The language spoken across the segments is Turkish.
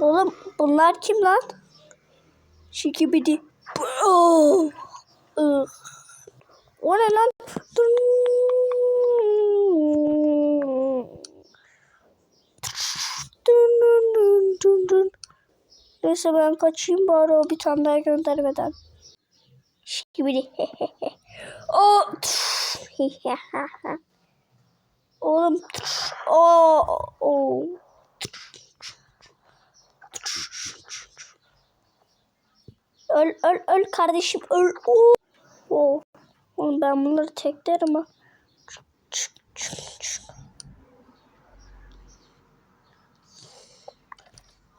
Oğlum bunlar kim lan? Şikibidi. Oh. Ih. O ne lan? Dın. Neyse ben kaçayım bari o bir tane daha göndermeden. Şikibidi. o. Oğlum. O. O. Öl öl öl kardeşim öl. Oo. Oğlum ben bunları teklerim ha. Çık.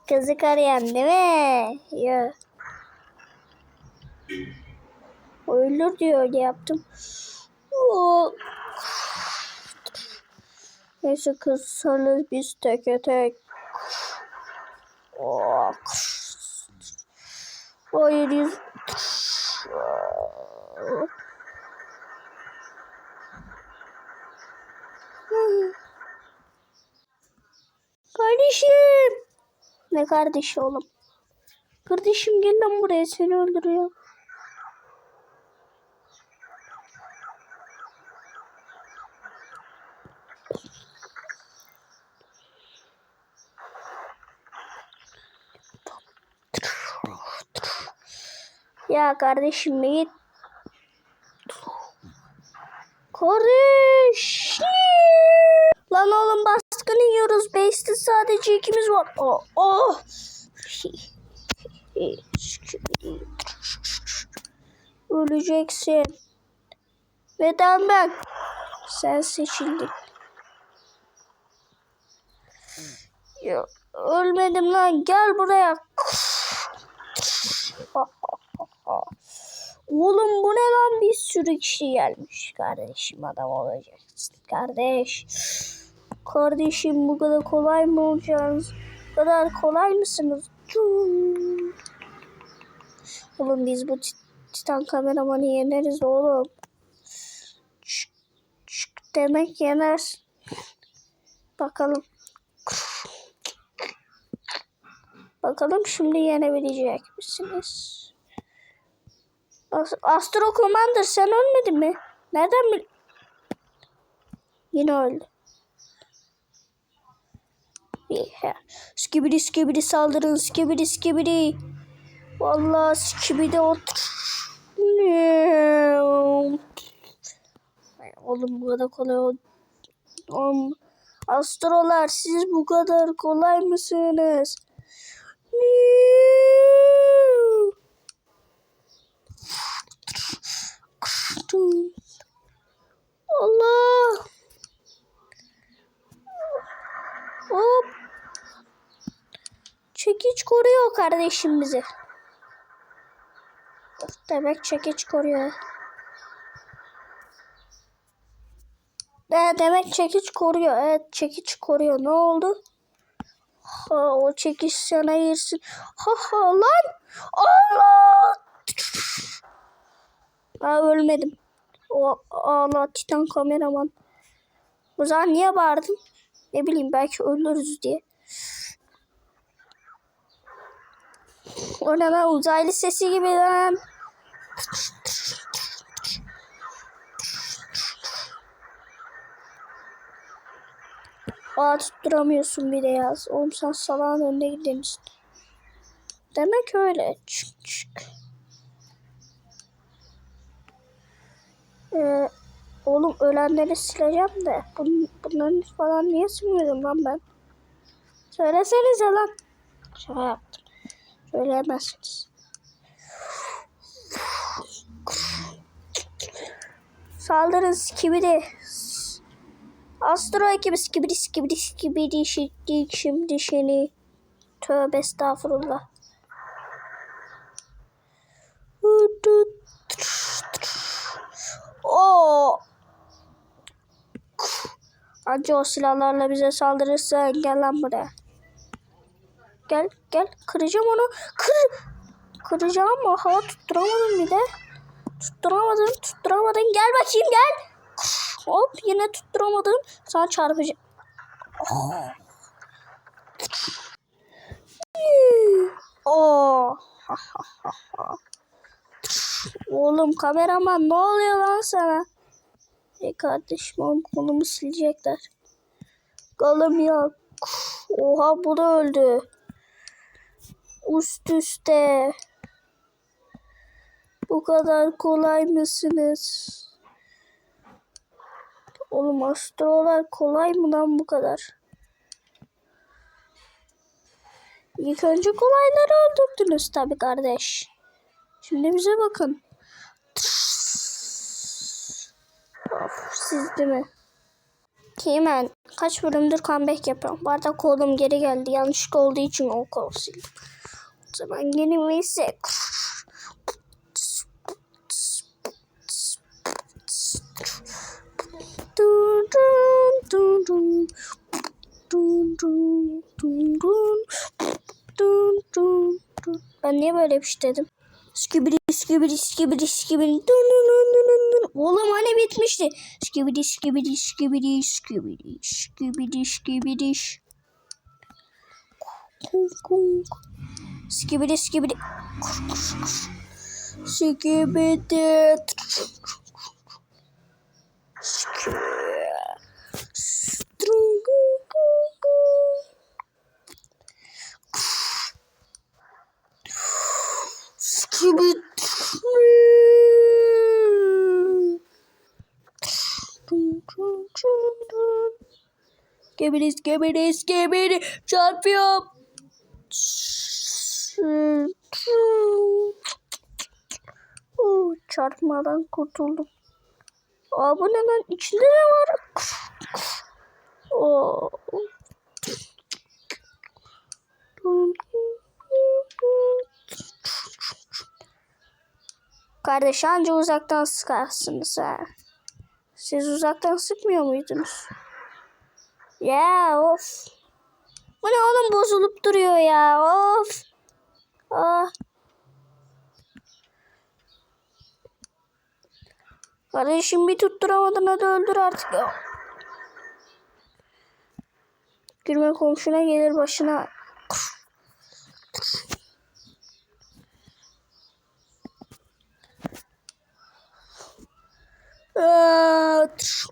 Kızı arayan değil mi? Ya. Ölür diyor öyle yaptım. Oo. Neyse kız sarılır biz teke tek. Oh. Hayır yüz. Kardeşim. Ne kardeşi oğlum? Kardeşim gel lan buraya seni öldürüyor. Ya kardeşim git. Kardeş. Lan oğlum baskın yiyoruz. Base'de sadece ikimiz var. Oh. oh. Öleceksin. Neden ben? Sen seçildin. Ya, ölmedim lan. Gel buraya. Oğlum bu ne lan bir sürü kişi gelmiş. Kardeşim adam olacaksın. Kardeş. Kardeşim bu kadar kolay mı olacaksınız? Bu kadar kolay mısınız? Oğlum biz bu tit- titan kameramanı yeneriz oğlum. Çık, çık demek yener. Bakalım. Bakalım şimdi yenebilecek misiniz? As- Astro Commander sen ölmedin mi? Nereden bil... Yine öldü. Skibidi skibidi saldırın skibidi skibidi. Vallahi skibidi otur. Oğlum bu kadar kolay ol. Oğlum, Astrolar siz bu kadar kolay mısınız? Allah. Hop. Çekiç koruyor kardeşim. Demek çekiç koruyor. De demek çekiç koruyor. Evet çekiç koruyor. Ne oldu? Ha, o çekiç sana girsin. Ha ha lan. Allah. Ha, ölmedim. O Allah titan kameraman. O zaman niye bağırdın? Ne bileyim belki ölürüz diye. O ne lan uzaylı sesi gibi lan. Aa tutturamıyorsun bir de yaz. Oğlum sen salağın önüne gidemişsin. Demek öyle. Çık çık. Ee, oğlum ölenleri sileceğim de. Bun, bunların falan niye silmiyorum lan ben? Söylesenize lan. Şaka yaptım. Söyleyemezsiniz. Saldırın skibidi. Astro ekibi skibidi skibidi skibidi şiddik şimdi seni. Tövbe estağfurullah. Oo. Anca o silahlarla bize saldırırsa gel buraya. Gel gel kıracağım onu. Kır. Kıracağım ama hava tutturamadım bir de. Tutturamadın tutturamadın. Gel bakayım gel. Hop yine tutturamadın. Sana çarpacağım. Oh. Oğlum kameraman ne oluyor lan sana? E kardeşim oğlum kolumu silecekler. Kolum yok. Oha bu da öldü. Üst üste. Bu kadar kolay mısınız? Oğlum astrolar kolay mı lan bu kadar? İlk önce kolayları öldürdünüz tabii kardeş. Şimdi bize bakın. Of, siz değil mi? Kimen kaç bölümdür comeback yapıyorum. Bu arada kolum geri geldi. Yanlışlık olduğu için o kol sildim. Zaman yeni neyse. Dun dun dun dun. Dun dun dun dun. Dun dun dun. Ben niye böyle bir şey dedim? Skibidi skibidi skibidi skibidi dun dun. Oğlum hani bitmişti. Skibidi skibidi skibidi skibidi skibidi skibidi. Kunk kunk. Skibidi skibidi. Skibidi. Skibidi. Skibidi skibidi skibidi çarpıyor. Çarpmadan kurtuldum. Aa bu ne lan? İçinde ne var? Kardeş anca uzaktan sıkarsınız ha. Siz uzaktan sıkmıyor muydunuz? Ya of. Bu ne oğlum bozulup duruyor ya of. Ah. Kardeşim bir tutturamadın hadi öldür artık ya. Gülme komşuna gelir başına.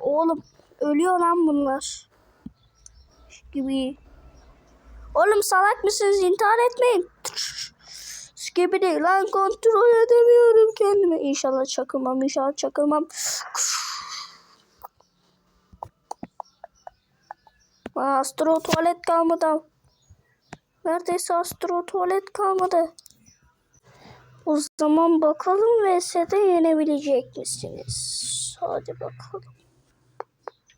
Oğlum ölüyor lan bunlar. Gibi. Oğlum salak mısınız? İntihar etmeyin. Gibi değil lan kontrol edemiyorum kendimi. İnşallah çakılmam, inşallah çakılmam. Astro tuvalet kalmadı. Neredeyse astro tuvalet kalmadı. O zaman bakalım VS'de yenebilecek misiniz? Hadi bakalım.